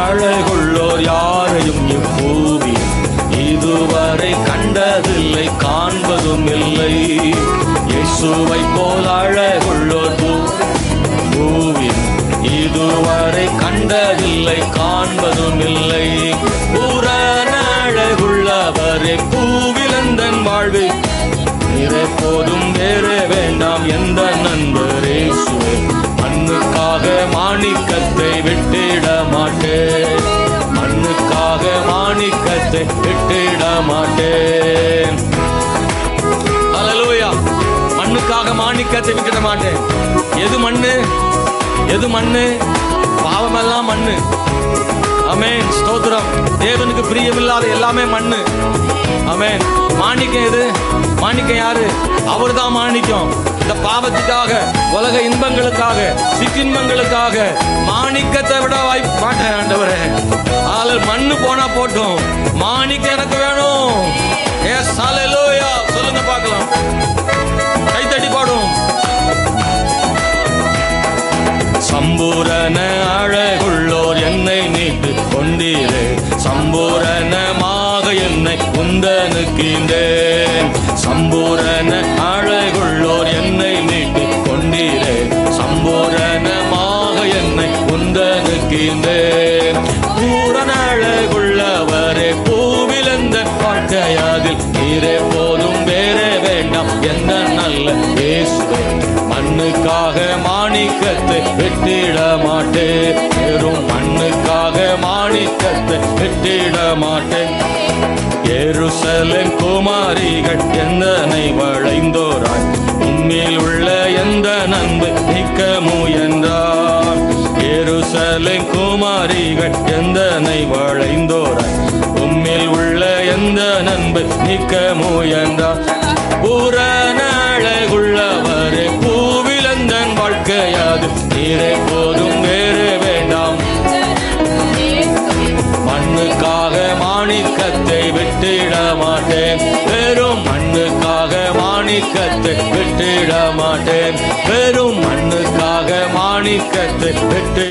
அழகுள்ளோர் யாரையும் இப்பூவி இதுவரை கண்டதில்லை காண்பதும் இல்லை. இயேசுவை போல் அழகுள்ளோர் பூவி இதுவரை கண்டதில்லை காண்பதும் இல்லை. பூரண அழகுள்ளவரை பூவிலந்தன் வாழ்வில் இதை போதும் வேறு வேண்டாம் எந்த நண்பரே சுவை மண்ணுக்காக மாணிக்கத்தை மாணிக்கத்தை விட்டிட மாட்டேன் அலலூயா மண்ணுக்காக மாணிக்கத்தை விட்டுட மாட்டேன் எது மண்ணு? எது மண்ணு? பாவமெல்லாம் மண்ணு. அமேன் ஸ்தோத்திரம். தேவனுக்கு பிரியமில்லாத எல்லாமே மண்ணு. அமேன் மாணிக்கம் எது? மாணிக்கம் யாரு? அவர்தான் மாணிக்கம். இந்த பாவத்துக்காக உலக இன்பங்களுக்காக சிற்றின்பங்களுக்காக மாணிக்கத்தை விட வாய்ப்பு மாட்டேன் ஆண்டவரே. ஆளு மண்ணு போனா போட்டும். மாணிக்க எனக்கு வேணும். ஏ ஹalleluya சொல்லுங்க பார்க்கலாம். கைத்தட்டி பாடும். சம்பூரண அழகுள்ளோர் என்னை நீட்டு கொண்டீரே. சம்பூரணமாக என்னை உந்தனுக்கின்றேன் சம்பூரண மாணிக்கத்தை விட்டிட மாட்டேன் வெறும் மண்ணுக்காக மாணிக்கத்தை விட்டிட மாட்டேன் எருசலேம் குமாரிகள் எந்தனை வளைந்தோராய்? உண்மையில் உள்ள எந்த நண்பு நிற்க முயன்றான் எருசலேம் குமாரிகள் எந்தனை வளைந்தோராய்? உண்மையில் உள்ள எந்த நண்பு நிற்க முயன்றான் பூரண மாணிக்கத்தை விட்டிட மாட்டேன் வெறும் மண்ணுக்காக மாணிக்கத்தை விட்டிட மாட்டேன் வெறும் மண்ணுக்காக மாணிக்கத்தை விட்டு